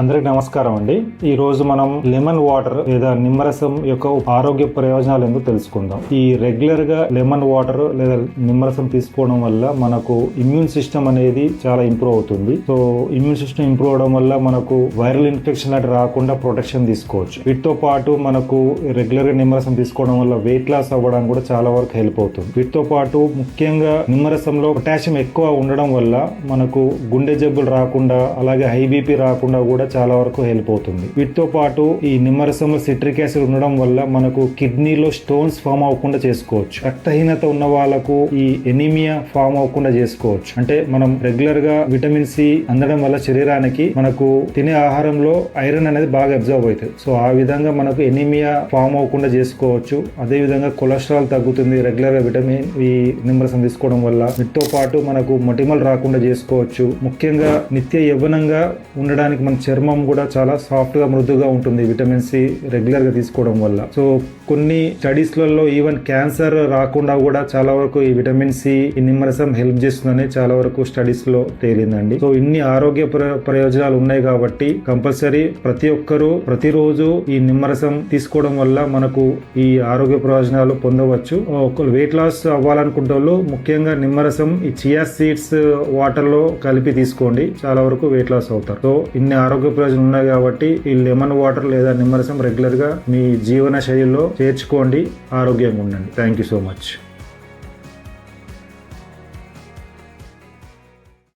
అందరికి నమస్కారం అండి. ఈ రోజు మనం లెమన్ వాటర్ లేదా నిమ్మరసం యొక్క ఆరోగ్య ప్రయోజనాలు ఎందుకు తెలుసుకుందాం. ఈ రెగ్యులర్గా లెమన్ వాటర్ లేదా నిమ్మరసం తీసుకోవడం వల్ల మనకు ఇమ్యూన్ సిస్టమ్ అనేది చాలా ఇంప్రూవ్ అవుతుంది. సో ఇమ్యూన్ సిస్టమ్ ఇంప్రూవ్ అవడం వల్ల మనకు వైరల్ ఇన్ఫెక్షన్ లాంటి రాకుండా ప్రొటెక్షన్ తీసుకోవచ్చు. వీటితో పాటు మనకు రెగ్యులర్గా నిమ్మరసం తీసుకోవడం వల్ల వెయిట్ లాస్ అవ్వడానికి కూడా చాలా వరకు హెల్ప్ అవుతుంది. వీటితో పాటు ముఖ్యంగా నిమ్మరసంలో పొటాషియం ఎక్కువ ఉండడం వల్ల మనకు గుండె జబ్బులు రాకుండా అలాగే హై బీపీ రాకుండా కూడా చాలా వరకు హెల్ప్ అవుతుంది. వీటితో పాటు ఈ నిమ్మరసంలో సిట్రిక్ యాసిడ్ ఉండడం వల్ల మనకు కిడ్నీలో స్టోన్స్ ఫామ్ అవ్వకుండా చేసుకోవచ్చు. రక్తహీనత ఉన్న వాళ్ళకు ఈ ఎనీమియా ఫామ్ అవ్వకుండా చేసుకోవచ్చు. అంటే మనం రెగ్యులర్గా విటమిన్ సి అందడం వల్ల శరీరానికి మనకు తినే ఆహారంలో ఐరన్ అనేది బాగా అబ్జర్వ్ అవుతుంది. సో ఆ విధంగా మనకు ఎనీమియా ఫామ్ అవ్వకుండా చేసుకోవచ్చు. అదే విధంగా కొలెస్ట్రాల్ తగ్గుతుంది రెగ్యులర్గా విటమిన్ ఈ నిమ్మరసం తీసుకోవడం వల్ల. వీటితో పాటు మనకు మొటిమలు రాకుండా చేసుకోవచ్చు. ముఖ్యంగా నిత్య యవ్వనంగా ఉండడానికి మన చర్మం కూడా చాలా సాఫ్ట్గా మృదుగా ఉంటుంది విటమిన్ సి రెగ్యులర్గా తీసుకోవడం వల్ల. సో కొన్ని స్టడీస్లలో ఈవెన్ క్యాన్సర్ రాకుండా కూడా చాలా వరకు ఈ విటమిన్ సి ఈ నిమ్మరసం హెల్ప్ చేస్తుందని చాలా వరకు స్టడీస్లో తేలిందండి. సో ఇన్ని ఆరోగ్య ప్ర- ప్రయోజనాలు ఉన్నాయి కాబట్టి కంపల్సరీ ప్రతి ఒక్కరూ ప్రతిరోజు ఈ నిమ్మరసం తీసుకోవడం వల్ల మనకు ఈ ఆరోగ్య ప్రయోజనాలు పొందవచ్చు. ఒకరు వెయిట్ లాస్ అవ్వాలనుకుంటే వాళ్ళు ముఖ్యంగా నిమ్మరసం ఈ చియా సీడ్స్ వాటర్లో కలిపి తీసుకోండి. చాలా వరకు వెయిట్ లాస్ అవుతారు. సో ఇన్ని ఆరోగ్య ప్రయోజనాలు ఉన్నాయి కాబట్టి ఈ లెమన్ వాటర్ లేదా నిమ్మరసం రెగ్యులర్గా మీ జీవన శైలిలో చేర్చుకోండి. ఆరోగ్యంగా ఉండండి. Thank you so much